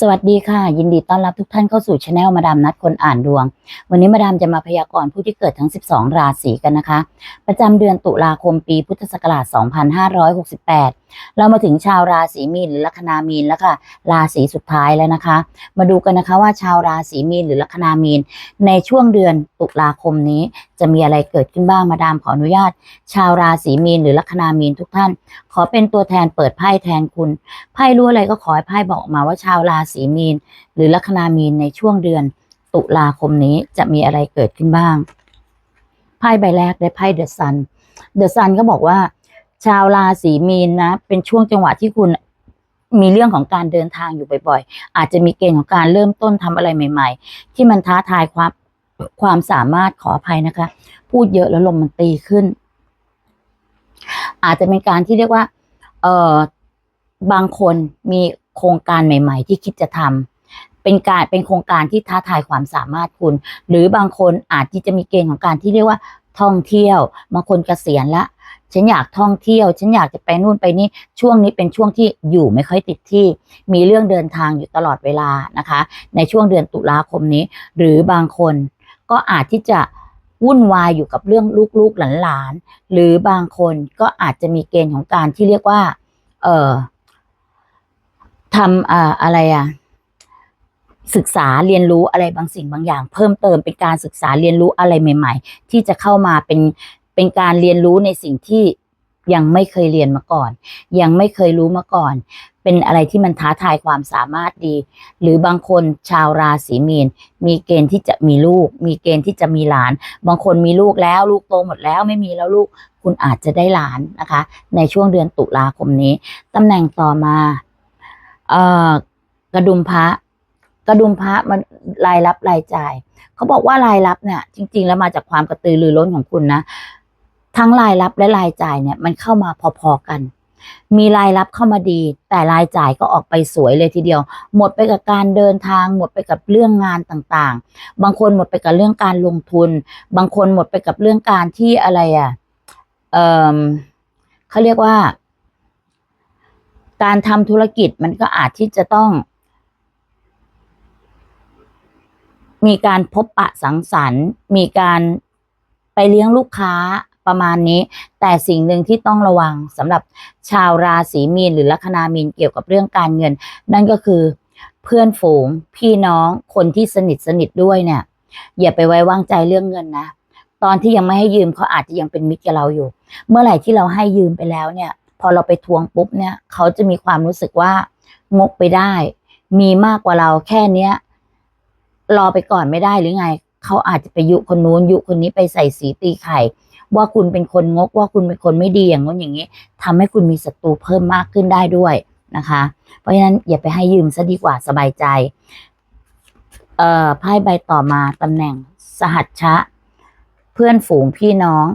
สวัสดีค่ะ ยินดีต้อนรับทุกท่านเข้าสู่ช anel มาดามนัดคนอ่านดวง วันนี้มาดามจะมาพยากรณ์ผู้ที่เกิดทั้ง 12 ราศีกันนะคะ ประจำเดือนตุลาคมปีพุทธศักราช 2568เรามาถึงชาวราศีมีนหรือลัคนามีนแล้วค่ะ ราศีสุดท้ายแล้วนะคะ มาดูกันนะคะว่าชาวราศีมีนหรือลัคนามีน ในช่วงเดือนตุลาคมนี้ จะมีอะไรเกิดขึ้นบ้างมาดามขออนุญาต ชาวราศีมีนหรือลัคนามีนทุกท่าน ขอเป็นตัวแทนเปิดไพ่แทนคุณไพ่รู้อะไรก็ขอให้ไพ่บอกมาว่าชาวราศีมีน หรือลัคนามีนในช่วงเดือน ตุลาคมนี้จะมีอะไรเกิดขึ้นบ้างไพ่ใบแรกได้ไพ่เดอะซันเดอะซันก็บอกว่า ชาวราศีมีนนะ เป็นช่วงจังหวะที่คุณมีเรื่องของการเดินทางอยู่บ่อย ๆ อาจจะมีเกณฑ์ของการเริ่มต้นทำอะไรใหม่ ๆ ที่มันท้าทายความความสามารถขออภัยนะคะ พูดเยอะแล้วลมมันตีขึ้น อาจจะเป็นการที่เรียกว่า เอ่อบางคนมีโครงการใหม่ ๆ ที่คิดจะทำเป็นการเป็นโครงการที่ท้าทายความสามารถคุณ หรือบางคนอาจที่จะมีเกณฑ์ของการที่เรียกว่าท่องเที่ยวบางคนเกษียณละ ฉันอยากท่องเที่ยว ฉันอยากจะไปนู่นไปนี่ช่วงนี้เป็นช่วงที่อยู่ไม่ค่อยติดที่ มีเรื่องเดินทางอยู่ตลอดเวลานะคะ ในช่วงเดือนตุลาคมนี้ หรือบางคนก็อาจที่จะวุ่นวายอยู่กับเรื่องลูกๆหลานๆหรือบางคนก็อาจจะมีเกณฑ์ของการที่เรียกว่า เอ่อทำอ่าอะไรอะศึกษาเรียนรู้อะไรบางสิ่งบางอย่าง เพิ่มเติมเป็นการศึกษาเรียนรู้อะไรใหม่ ๆ ที่จะเข้ามาเป็น เป็นการเรียนรู้ในสิ่งที่ยังไม่เคยเรียนมาก่อน ยังไม่เคยรู้มาก่อน เป็นอะไรที่มันท้าทายความสามารถดี หรือบางคนชาวราศีมีน มีเกณฑ์ที่จะมีลูก มีเกณฑ์ที่จะมีหลาน บางคนมีลูกแล้วลูกโตหมดแล้วไม่มีแล้วลูก คุณอาจจะได้หลานนะคะ ในช่วงเดือนตุลาคมนี้ตำแหน่งต่อมาเอ่อกระดุมพระกระดุมพระมันรายรับรายจ่าย เขาบอกว่ารายรับเนี่ยจริง ๆ แล้วมาจากความกระตือรือร้นของคุณนะ ทั้งรายรับและรายจ่ายเนี่ยมันเข้ามาพอๆกัน มีรายรับเข้ามาดี แต่รายจ่ายก็ออกไปสวยเลยทีเดียว หมดไปกับการเดินทาง หมดไปกับเรื่องงานต่างๆ บางคนหมดไปกับเรื่องการลงทุน บางคนหมดไปกับเรื่องการที่อะไรอะเอ่อเขาเรียกว่า การทำธุรกิจมันก็อาจที่จะต้อง มีการพบปะสังสรรค์ มีการไปเลี้ยงลูกค้า ประมาณนี้ แต่สิ่งหนึ่งที่ต้องระวังสำหรับชาวราศีมีนหรือลัคนามีนเกี่ยวกับเรื่องการเงิน นั่นก็คือเพื่อนฝูงพี่น้องคนที่สนิทสนิทด้วยเนี่ย อย่าไปไว้วางใจเรื่องเงินนะ ตอนที่ยังไม่ให้ยืมเขาอาจจะยังเป็นมิตรกับเราอยู่ เมื่อไหร่ที่เราให้ยืมไปแล้วเนี่ย พอเราไปทวงปุ๊บเนี่ย เขาจะมีความรู้สึกว่างกไปได้ มีมากกว่าเราแค่เนี้ยรอไปก่อนไม่ได้หรือไง เขาอาจจะไปยุคนนู้นยุคนนี้ไปใส่สีตีไข่ ว่าคุณเป็นคนงกว่าคุณเป็นคนไม่ดีอย่างนู้นอย่างนี้ทำให้คุณมีศัตรูเพิ่มมากขึ้นได้ด้วยนะคะ เพราะฉะนั้นอย่าไปให้ยืมซะดีกว่าสบายใจเอ่อไพ่ใบต่อมาตำแหน่งสหัชชะ เพื่อนฝูงพี่น้อง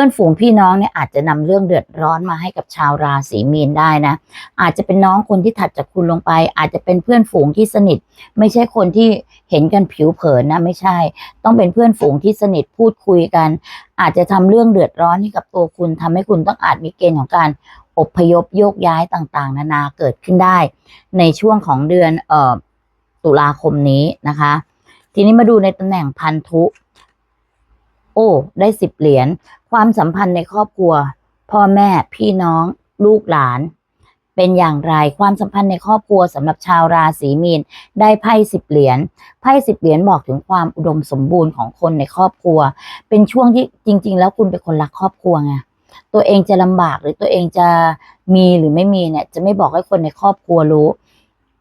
พื่อนฝูงพี่น้องเนี่ยอาจจะนำเรื่องเดือดร้อนมาให้กับชาวราศีมีนได้นะ อาจจะเป็นน้องคนที่ถัดจากคุณลงไป อาจจะเป็นเพื่อนฝูงที่สนิท ไม่ใช่คนที่เห็นกันผิวเผินนะไม่ใช่ ต้องเป็นเพื่อนฝูงที่สนิทพูดคุยกัน อาจจะทำเรื่องเดือดร้อนให้กับตัวคุณทำให้คุณต้องอาจมีเกณฑ์ของการอพยพโยกย้ายต่างๆ นานาเกิดขึ้นได้ ในช่วงของเดือนออตุลาคมนี้นะคะ ทีนี้มาดูในตำแหน่งพันธุ อ้ ได้สิบเหรียญความสัมพันธ์ในครอบครัว พ่อแม่พี่น้อง ลูกหลาน เป็นอย่างไรความสัมพันธ์ในครอบครัวสำหรับชาวราศีมีน ได้ไพ่สิบเหรียญไพ่สิบเหรียญบอกถึงความอุดมสมบูรณ์ของคนในครอบครัว เป็นช่วงที่จริง ๆ แล้วคุณเป็นคนรักครอบครัวไงตัวเองจะลำบากหรือตัวเองจะมีหรือไม่มีเนี่ยจะไม่บอกให้คนในครอบครัวรู้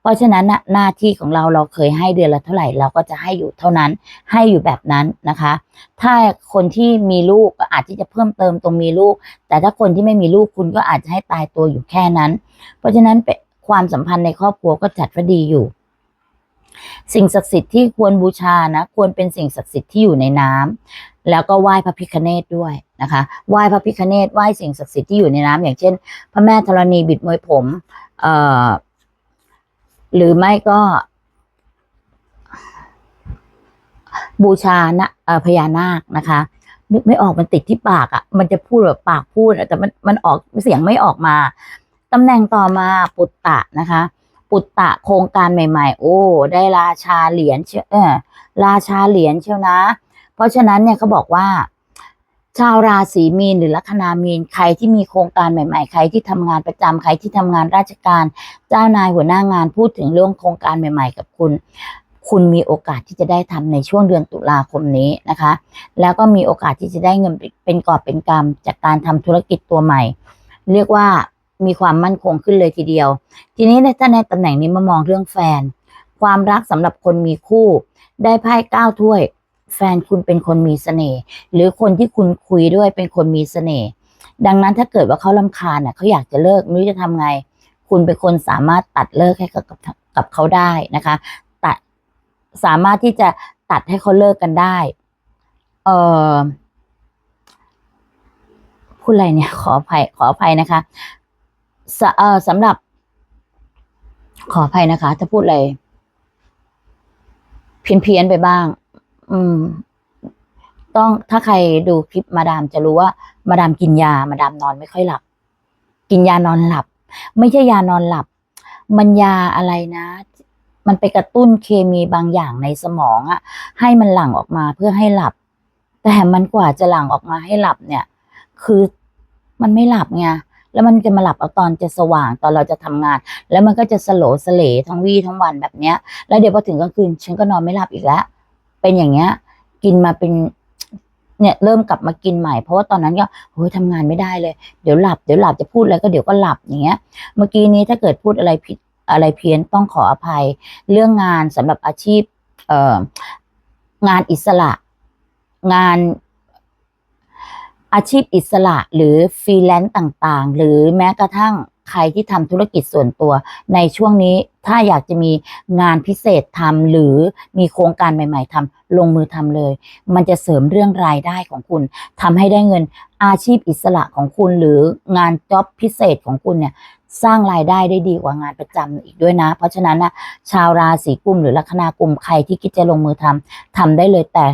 ราะฉะนั้นน่ะหน้าที่ของเราเราเคยให้เดือนละเท่าไหร่ เราก็จะให้อยู่เท่านั้น ให้อยู่แบบนั้นนะคะ ถ้าคนที่มีลูกก็อาจที่จะเพิ่มเติมตรงมีลูก แต่ถ้าคนที่ไม่มีลูกคุณก็อาจจะให้ตายตัวอยู่แค่นั้น เพราะฉะนั้นความสัมพันธ์ในครอบครัวก็จัดว่าดีอยู่ สิ่งศักดิ์สิทธิ์ที่ควรบูชานะ ควรเป็นสิ่งศักดิ์สิทธิ์ที่อยู่ในน้ำแล้วก็ไหว้พระพิฆเนศด้วยนะคะไหว้พระพิฆเนศไหว้สิ่งศักดิ์สิทธิ์ที่อยู่ในน้ำอย่างเช่น พระแม่ธรณีบิดมวยผม เอ่อ หรือไม่ก็ บูชานะเอ่อพญานาคนะคะนึกไม่ออกมันติดที่ปากอะ่ะ มันจะพูดแบบปากพูดอะแต่มันมันออกเสียงไม่ออกมาตำแหน่งต่อมาปุตตะนะคะ ปุตตะโครงการใหม่ ๆ โอ้ ได้ราชาเหรียญเชียวเออราชาเหรียญเชียวนะ เพราะฉะนั้นเนี่ยเขาบอกว่า ชาวราศีมีนหรือลัคนามีน ใครที่มีโครงการใหม่ ๆ ใครที่ทำงานประจำใครที่ทำงานราชการ เจ้านายหัวหน้างานพูดถึงเรื่องโครงการใหม่ ๆ กับคุณ คุณมีโอกาสที่จะได้ทำในช่วงเดือนตุลาคมนี้นะคะ แล้วก็มีโอกาสที่จะได้เงินเป็นกอบเป็นกำจากการทำธุรกิจตัวใหม่ เรียกว่ามีความมั่นคงขึ้นเลยทีเดียว ทีนี้ในถ้าในตำแหน่งนี้มามองเรื่องแฟน ความรักสำหรับคนมีคู่ ได้ไพ่เก้าถ้วย แฟนคุณเป็นคนมีเสน่ห์หรือคนที่คุณคุยด้วยเป็นคนมีเสน่ห์ดังนั้นถ้าเกิดว่าเขาลำคาญน่ะเขาอยากจะเลิกไม่รู้จะทำไง คุณเป็นคนสามารถตัดเลิกให้กับกับกับเขาได้นะคะ ตัดสามารถที่จะตัดให้เขาเลิกกันได้เออพูดอะไรเนี่ยขออภัยขออภัยนะคะสเออสำหรับ ขออภัยนะคะถ้าพูดอะไรเพี้ยนเพียนๆไปบ้าง อืม ต้องถ้าใครดูคลิปมาดามจะรู้ว่า มาดามกินยา มาดามนอนไม่ค่อยหลับ กินยานอนหลับ ไม่ใช่ยานอนหลับ มันยาอะไรนะ มันไปกระตุ้นเคมีบางอย่างในสมองอะให้มันหลั่งออกมาเพื่อให้หลับ แต่มันกว่าจะหลั่งออกมาให้หลับเนี่ย คือมันไม่หลับไงแล้วมันจะมาหลับเอาตอนจะสว่างตอนเราจะทำงาน แล้วมันก็จะสโลสเลทั้งวี่ทั้งวันแบบเนี้ย แล้วเดี๋ยวพอถึงกลางคืนฉันก็นอนไม่หลับอีกแล้ว เป็นอย่างเงี้ย กินมาเป็นเนี่ยเริ่มกลับมากินใหม่เพราะว่าตอนนั้นก็โอ้ยทำงานไม่ได้เลย เดี๋ยวหลับเดี๋ยวหลับจะพูดอะไรก็เดี๋ยวก็หลับอย่างเงี้ย เมื่อกี้นี้ถ้าเกิดพูดอะไรผิดอะไรเพี้ยนต้องขออภัย เรื่องงานสำหรับอาชีพเอ่องานอิสระ งานอาชีพอิสระหรือฟรีแลนซ์ต่างๆ หรือแม้กระทั่ง ใครที่ทำธุรกิจส่วนตัว ในช่วงนี้ถ้าอยากจะมีงานพิเศษทำหรือมีโครงการใหม่ ๆทำลงมือทำเลย มันจะเสริมเรื่องรายได้ของคุณทำให้ได้เงินอาชีพอิสระของคุณหรืองานจ็อบพิเศษของคุณเนี่ยสร้างรายได้ได้ดีกว่างานประจำอีกด้วยนะ เพราะฉะนั้นนะชาวราศีกุมหรือลัคนากุมใครที่คิดจะลงมือทำทำได้เลยแต่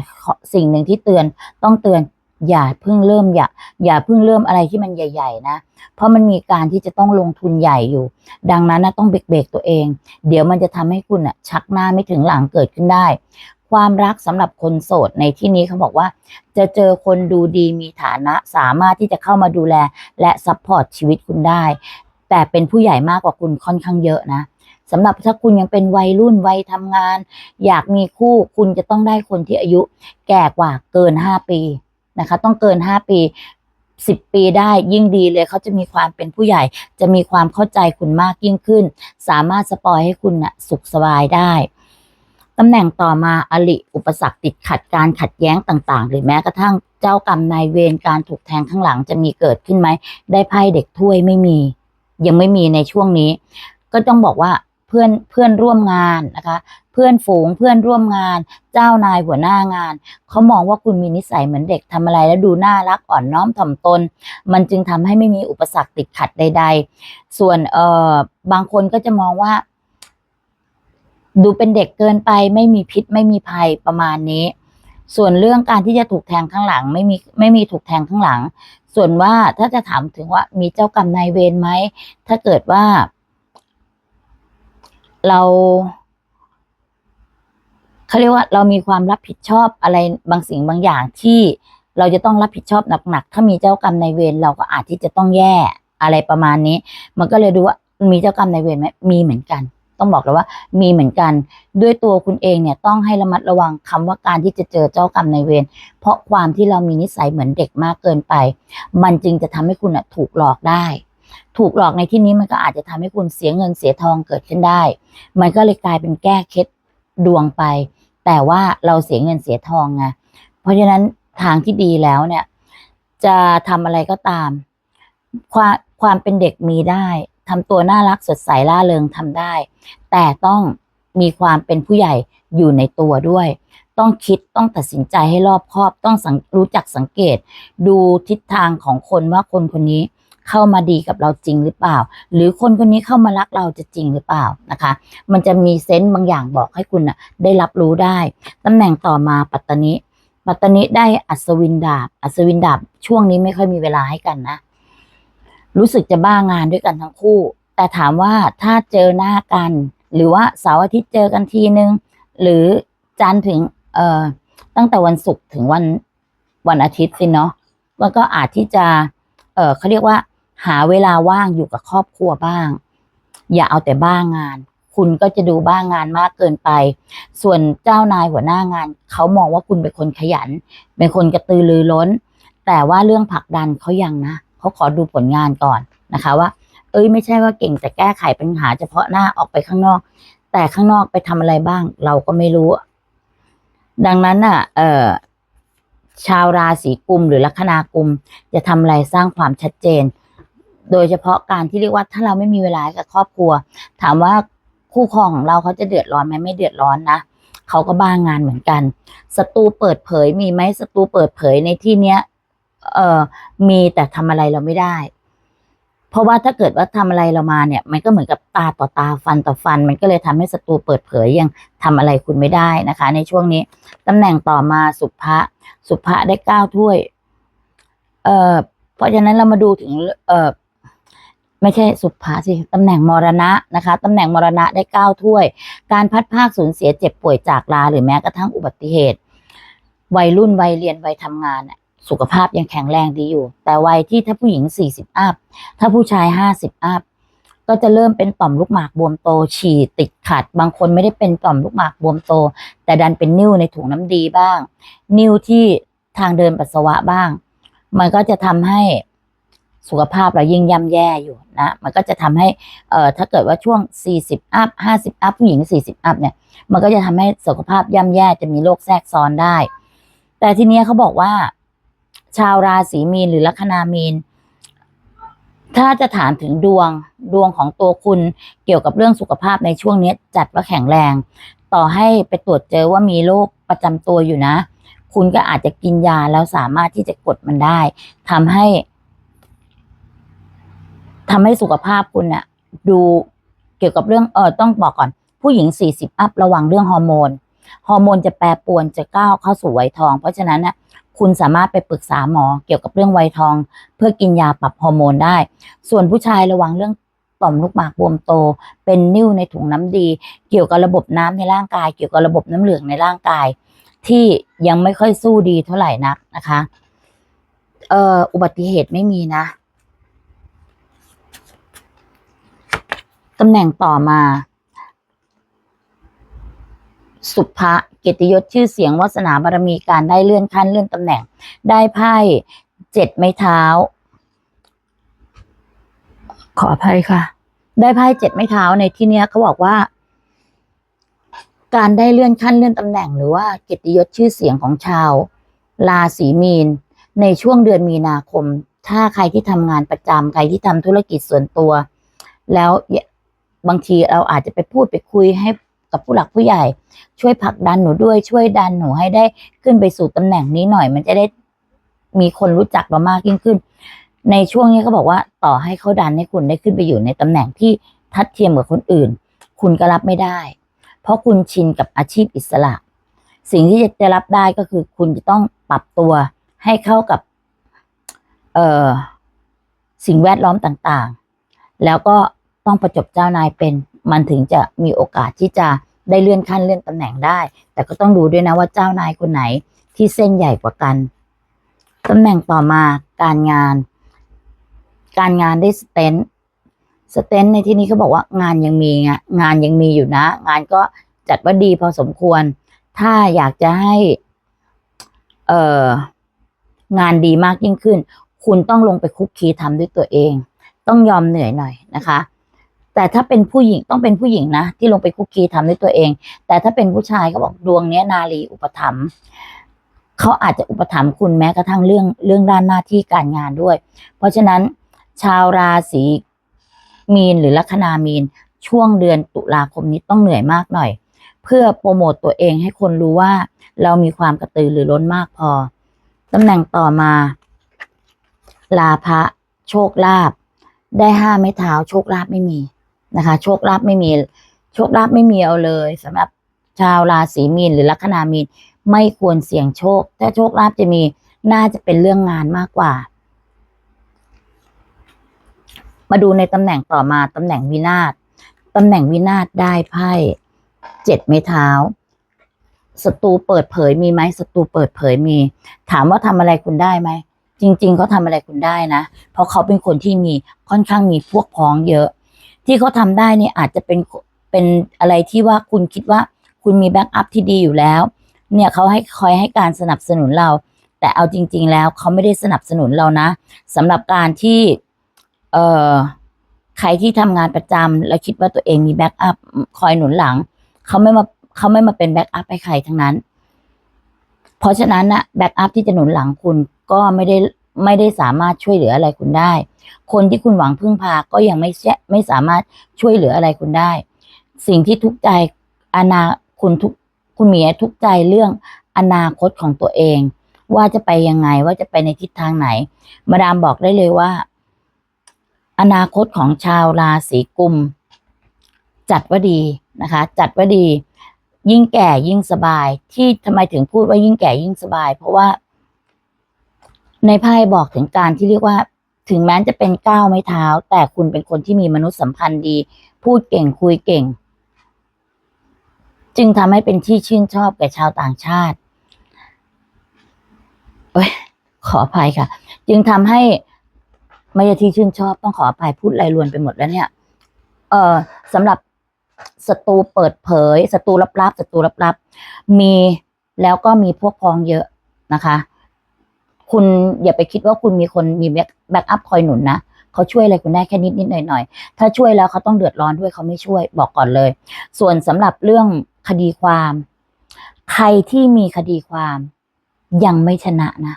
สิ่งหนึ่งที่เตือนต้องเตือน อย่าเพิ่งเริ่มอย่าอย่าเพิ่งเริ่มอะไรที่มันใหญ่ ๆ นะ เพราะมันมีการที่จะต้องลงทุนใหญ่อยู่ ดังนั้นนะต้องเบรกๆตัวเอง เดี๋ยวมันจะทำให้คุณอะชักหน้าไม่ถึงหลังเกิดขึ้นได้ ความรักสำหรับคนโสดในที่นี้เขาบอกว่า จะเจอคนดูดีมีฐานะสามารถที่จะเข้ามาดูแล และซัพพอร์ตชีวิตคุณได้ แต่เป็นผู้ใหญ่มากกว่าคุณค่อนข้างเยอะนะสำหรับถ้าคุณยังเป็นวัยรุ่นวัยทำงาน อยากมีคู่คุณจะต้องได้คนที่อายุแก่กว่าเกินห้าปี นะคะ ต้องเกินห้าปีสิบปีได้ยิ่งดีเลยเขาจะมีความเป็นผู้ใหญ่ จะมีความเข้าใจคุณมากยิ่งขึ้น สามารถสปอยให้คุณนะ่ะสุขสบายได้ตำแหน่งต่อมาอลิอุปสรรคติดขัดการขัดแย้งต่างๆ หรือแม้กระทั่งเจ้ากรรมนายเวรการถูกแทงข้างหลังจะมีเกิดขึ้นไหม ได้ไพ่เด็กถ้วยไม่มี ยังไม่มีในช่วงนี้ ก็ต้องบอกว่าเพื่อนเพื่อนร่วมงานนะคะ เพื่อนฝูงเพื่อนร่วมงาน เจ้านายหัวหน้างาน เขามองว่าคุณมีนิสัยเหมือนเด็กทำอะไรแล้วดูน่ารักอ่อนน้อมถ่อมตน มันจึงทำให้ไม่มีอุปสรรคติดขัดใด ๆ ส่วนเอ่อบางคนก็จะมองว่า ดูเป็นเด็กเกินไป ไม่มีพิษไม่มีภัยประมาณนี้ ส่วนเรื่องการที่จะถูกแทงข้างหลัง ไม่มีไม่มีถูกแทงข้างหลัง ส่วนว่าถ้าจะถามถึงว่ามีเจ้ากรรมนายเวรไหมถ้าเกิดว่า เรา เขาเรียกว่าเรามีความรับผิดชอบอะไรบางสิ่งบางอย่างที่เราจะต้องรับผิดชอบหนักๆ ถ้ามีเจ้ากรรมในเวรเราก็อาจที่จะต้องแย่อะไรประมาณนี้ มันก็เลยดูว่ามีเจ้ากรรมในเวรไหมมีเหมือนกัน ต้องบอกเลยว่า มีเหมือนกัน ด้วยตัวคุณเองเนี่ยต้องให้ระมัดระวังคำว่าการที่จะเจอเจ้ากรรมในเวร เพราะความที่เรามีนิสัยเหมือนเด็กมากเกินไป มันจึงจะทำให้คุณอะถูกหลอกได้ ถูกหลอกในที่นี้มันก็อาจจะทำให้คุณเสียเงินเสียทองเกิดขึ้นได้ มันก็เลยกลายเป็นแก้เคล็ดดวงไป แต่ว่าเราเสียเงินเสียทองไงเพราะฉะนั้นทางที่ดีแล้วเนี่ย จะทำอะไรก็ตาม ความความเป็นเด็กมีได้ทำตัวน่ารักสดใสล่าเริงทำได้ แต่ต้องมีความเป็นผู้ใหญ่อยู่ในตัวด้วย ต้องคิดต้องตัดสินใจให้รอบคอบ ต้องรู้จักสังเกต ดูทิศทางของคนว่าคนคนนี้ เข้ามาดีกับเราจริงหรือเปล่า หรือคนคนนี้เข้ามารักเราจะจริงหรือเปล่านะคะ มันจะมีเซนต์บางอย่างบอกให้คุณน่ะได้รับรู้ได้ตำแหน่งต่อมาปัตตานิปัตตานิได้อัศวินดาบ อัศวินดาบช่วงนี้ไม่ค่อยมีเวลาให้กันนะ รู้สึกจะบ้างานด้วยกันทั้งคู่ แต่ถามว่าถ้าเจอหน้ากัน หรือว่าเสาร์อาทิตย์เจอกันทีนึง หรือจันทร์ถึงเอ่อตั้งแต่วันศุกร์ถึงวันวันอาทิตย์สิเนาะมันก็อาจที่จะ เออเขาเรียกว่า หาเวลาว่างอยู่กับครอบครัวบ้าง อย่าเอาแต่บ้างงาน คุณก็จะดูบ้างงานมากเกินไป ส่วนเจ้านายหัวหน้างาน เขามองว่าคุณเป็นคนขยัน เป็นคนกระตือรือร้น แต่ว่าเรื่องผลักดันเขายังนะเขาขอดูผลงานก่อนนะคะว่า เอ้ยไม่ใช่ว่าเก่งแต่แก้ไขปัญหาเฉพาะหน้าออกไปข้างนอก แต่ข้างนอกไปทำอะไรบ้าง เราก็ไม่รู้ ดังนั้นน่ะ เออชาวราศีกุมหรือลัคนากุมจะทำอะไรสร้างความชัดเจน โดยเฉพาะการที่เรียกว่าถ้าเราไม่มีเวลากับครอบครัว ถามว่าคู่ครองของเราเขาจะเดือดร้อนไหมไม่เดือดร้อนนะเขาก็บ้างงานเหมือนกันศัตรูเปิดเผยมีไหมศัตรูเปิดเผยในที่เนี้ยเอ่อมีแต่ทำอะไรเราไม่ได้ เพราะว่าถ้าเกิดว่าทำอะไรเรามาเนี่ย มันก็เหมือนกับตาต่อตาฟันต่อฟัน มันก็เลยทำให้ศัตรูเปิดเผยยังทำอะไรคุณไม่ได้นะคะ ในช่วงนี้ตำแหน่งต่อมาสุภะสุภะได้เก้าถ้วย เอ่อเพราะฉะนั้นเรามาดูถึง เอ่อ ไม่ใช่สุภาสิตำแหน่งมรณะนะคะตำแหน่งมรณะได้เก้าถ้วย การพัดภาคสูญเสียเจ็บป่วยจากลา หรือแม้กระทั่งอุบัติเหตุ วัยรุ่นวัยเรียนวัยทำงานสุขภาพยังแข็งแรงดีอยู่ แต่วัยที่ถ้าผู้หญิง 40 อัพ ถ้าผู้ชาย 50 อัพ ก็จะเริ่มเป็นต่อมลูกหมากบวมโต ฉี่ติดขัด บางคนไม่ได้เป็นต่อมลูกหมากบวมโต แต่ดันเป็นนิ่วในถุงน้ำดีบ้าง นิ่วที่ทางเดินปัสสาวะบ้าง มันก็จะทำให้ สุขภาพเรายิ่งย่ำแย่อยู่นะมันก็จะทำให้เอ่อถ้าเกิดว่าช่วง 40 อัพ 50 อัพผู้หญิง 40 อัพเนี่ยมันก็จะทำให้สุขภาพย่ำแย่จะมีโรคแทรกซ้อนได้ แต่ทีเนี้ยเขาบอกว่า ชาวราศีมีนหรือลัคนามีน ถ้าจะถามถึงดวงดวงของตัวคุณเกี่ยวกับเรื่องสุขภาพในช่วงนี้จัดว่าแข็งแรง ต่อให้ไปตรวจเจอว่ามีโรคประจำตัวอยู่นะ คุณก็อาจจะกินยาแล้วสามารถที่จะกดมันได้ทำให้ ทำให้สุขภาพคุณน่ะดูเกี่ยวกับเรื่องเออต้องบอกก่อน ผู้หญิง 40 อัพระวังเรื่องฮอร์โมนฮอร์โมนจะแปรปรวนจะก้าวเข้าสู่วัยทอง เพราะฉะนั้นน่ะคุณสามารถไปปรึกษาหมอเกี่ยวกับเรื่องวัยทอง เพื่อกินยาปรับฮอร์โมนได้ ส่วนผู้ชายระวังเรื่องต่อมลูกหมากบวมโต เป็นนิ่วในถุงน้ำดี เกี่ยวกับระบบน้ำในร่างกาย เกี่ยวกับระบบน้ำเหลืองในร่างกาย ที่ยังไม่ค่อยสู้ดีเท่าไหร่นักนะคะเอ่ออุบัติเหตุไม่มีนะ ตำแหน่งต่อมา สุภะเกียรติยศชื่อเสียงวาสนาบารมีการได้เลื่อนขั้นเลื่อนตำแหน่ง ได้ไพ่เจ็ดไม้เท้า ขออภัยค่ะ ได้ไพ่เจ็ดไม้เท้าในที่เนี้ยเขาบอกว่า การได้เลื่อนขั้นเลื่อนตำแหน่ง หรือว่าเกียรติยศชื่อเสียงของชาว ราศีมีน ในช่วงเดือนมีนาคม ถ้าใครที่ทำงานประจำใครที่ทำธุรกิจส่วนตัว แล้ว บางทีเราอาจจะไปพูดไปคุยให้กับผู้หลักผู้ใหญ่ ช่วยผลักดันหนูด้วยช่วยดันหนูให้ได้ขึ้นไปสู่ตำแหน่งนี้หน่อย มันจะได้มีคนรู้จักเรามากยิ่งขึ้น ในช่วงนี้เขาบอกว่าต่อให้เขาดันให้คุณได้ขึ้นไปอยู่ในตำแหน่งที่ทัดเทียมกับคนอื่น คุณก็รับไม่ได้ เพราะคุณชินกับอาชีพอิสระ สิ่งที่จะรับได้ก็คือคุณจะต้องปรับตัวให้เข้ากับเออสิ่งแวดล้อมต่างๆ แล้วก็ ต้องประจบเจ้านายเป็น มันถึงจะมีโอกาสที่จะได้เลื่อนขั้นเลื่อนตำแหน่งได้ แต่ก็ต้องดูด้วยนะว่าเจ้านายคนไหนที่เส้นใหญ่กว่ากันตำแหน่งต่อมาการงาน การงานได้สเตนสเตนในที่นี้เขาบอกว่างานยังมีงงานยังมีอยู่นะ งานก็จัดว่าดีพอสมควร ถ้าอยากจะให้เอ่องานดีมากยิ่งขึ้น คุณต้องลงไปคุกคีทำด้วยตัวเอง ต้องยอมเหนื่อยหน่อยนะคะ แต่ถ้าเป็นผู้หญิงต้องเป็นผู้หญิงนะ ที่ลงไปคุกคีทำด้วยตัวเอง แต่ถ้าเป็นผู้ชายก็บอกดวงเนี้ยนารีอุปถัมภ์เขาอาจจะอุปถัมภ์คุณแม้กระทั่งเรื่องเรื่องด้านหน้าที่การงานด้วย เพราะฉะนั้นชาวราศีมีนหรือลัคนามีน ช่วงเดือนตุลาคมนี้ต้องเหนื่อยมากหน่อย เพื่อโปรโมตตัวเองให้คนรู้ว่า เรามีความกระตือรือร้นมากพอตำแหน่งต่อมา ลาภะโชคลาภได้ห้าไม้เท้าโชคลาภไม่มี นะคะ โชคลาภไม่มี โชคลาภไม่มีเอาเลยสำหรับชาวราศีมีนหรือลัคนามีนไม่ควรเสี่ยงโชค ถ้าโชคลาภจะมีน่าจะเป็นเรื่องงานมากกว่า มาดูในตำแหน่งต่อมาตำแหน่งวินาศตำแหน่งวินาศได้ไพ่เจ็ดไม้เท้าศัตรูเปิดเผยมีไหมศัตรูเปิดเผยมี ถามว่าทำอะไรคุณได้ไหมจริง ๆเขาทำอะไรคุณได้นะ เพราะเขาเป็นคนที่มีค่อนข้างมีพวกพ้องเยอะ ที่เขาทำได้เนี่ยอาจจะเป็นเป็นอะไรที่ว่าคุณคิดว่าคุณมีแบ็กอัพที่ดีอยู่แล้ว เนี่ยเขาให้คอยให้การสนับสนุนเรา แต่เอาจริง ๆ แล้วเขาไม่ได้สนับสนุนเรานะสำหรับการที่เอ่อใครที่ทำงานประจำแล้วคิดว่าตัวเองมีแบ็กอัพคอยหนุนหลังเขาไม่มาเขาไม่มาเป็นแบ็กอัพให้ใครทั้งนั้น เพราะฉะนั้นนะแบ็กอัพที่จะหนุนหลังคุณก็ไม่ได้ ไม่ได้สามารถช่วยเหลืออะไรคุณได้ คนที่คุณหวังพึ่งพาก็ยังไม่ใช่ไม่สามารถช่วยเหลืออะไรคุณได้ สิ่งที่ทุกใจอนาคุณทุกคุณมีทุกใจเรื่องอนาคตของตัวเอง ว่าจะไปยังไงว่าจะไปในทิศทางไหน มาดามบอกได้เลยว่า อนาคตของชาวราศีกุม จัดว่าดีนะคะ จัดว่าดี ยิ่งแก่ยิ่งสบาย ที่ทำไมถึงพูดว่ายิ่งแก่ยิ่งสบาย เพราะว่า ในไพ่บอกถึงการที่เรียกว่า ถึงแม้จะเป็นก้าวไม้เท้า แต่คุณเป็นคนที่มีมนุษยสัมพันธ์ดี พูดเก่งคุยเก่ง จึงทำให้เป็นที่ชื่นชอบแก่ชาวต่างชาติเอ้ยขออภัยค่ะ จึงทำให้ไม่ใช่ที่ชื่นชอบต้องขออภัยพูดไรลวนไปหมดแล้วเนี่ย เออสำหรับศัตรูเปิดเผยศัตรูลับๆศัตรูลับๆมีแล้วก็มีพวกพ้องเยอะนะคะ คุณอย่าไปคิดว่าคุณมีคนมีแบ็กอัพคอยหนุนนะเขาช่วยอะไรคุณได้แค่นิดนิดหน่อยหน่อยๆถ้าช่วยแล้วเขาต้องเดือดร้อนด้วยเขาไม่ช่วยบอกก่อนเลย ส่วนสำหรับเรื่องคดีความ ใครที่มีคดีความยังไม่ชนะนะ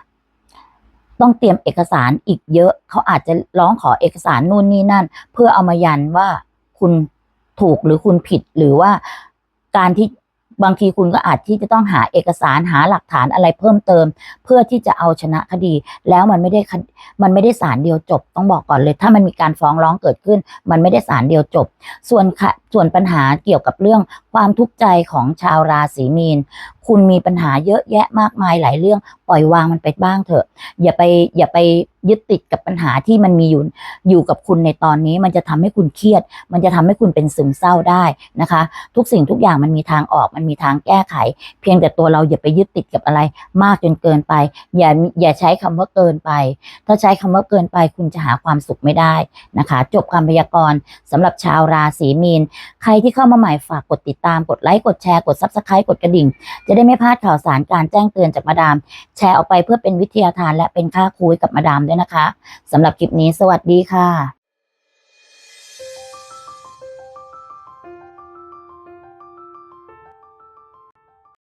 ต้องเตรียมเอกสารอีกเยอะ เขาอาจจะร้องขอเอกสารนู่นนี่นั่น เพื่อเอามายันว่าคุณถูกหรือคุณผิดหรือว่าการที่ บางทีคุณก็อาจที่จะต้องหาเอกสารหาหลักฐานอะไรเพิ่มเติม เพื่อที่จะเอาชนะคดี แล้วมันไม่ได้คดมันไม่ได้สารเดียวจบ ต้องบอกก่อนเลย ถ้ามันมีการฟ้องร้องเกิดขึ้น มันไม่ได้สารเดียวจบ ส่วนค่ะส่วนปัญหาเกี่ยวกับเรื่องความทุกข์ใจของชาวราศีมีน คุณมีปัญหาเยอะแยะมากมายหลายเรื่อง ปล่อยวางมันไปบ้างเถอะ อย่าไปอย่าไปยึดติดกับปัญหาที่มันมีอยู่อยู่กับคุณในตอนนี้ มันจะทำให้คุณเครียด มันจะทำให้คุณเป็นซึมเศร้าได้นะคะ ทุกสิ่งทุกอย่างมันมีทางออกมันมีทางแก้ไข เพียงแต่ตัวเราอย่าไปยึดติดกับอะไร มากจนเกินไป อย่าอย่าใช้คำว่าเกินไป ถ้าใช้คำว่าเกินไป คุณจะหาความสุขไม่ได้นะคะ จบคำพยากรณ์สำหรับชาวราศีมีน ใครที่เข้ามาใหม่ฝากกดติดตามกดไลค์กดแชร์กดซับสไครต์กดกระดิ่งจะได้ไม่พลาดข่าวสารการแจ้งเตือนจากมาดาม แชร์ออกไปเพื่อเป็นวิทยาทานและเป็นค่าคุยกับมาดามด้วยนะคะสำหรับคลิปนี้สวัสดีค่ะ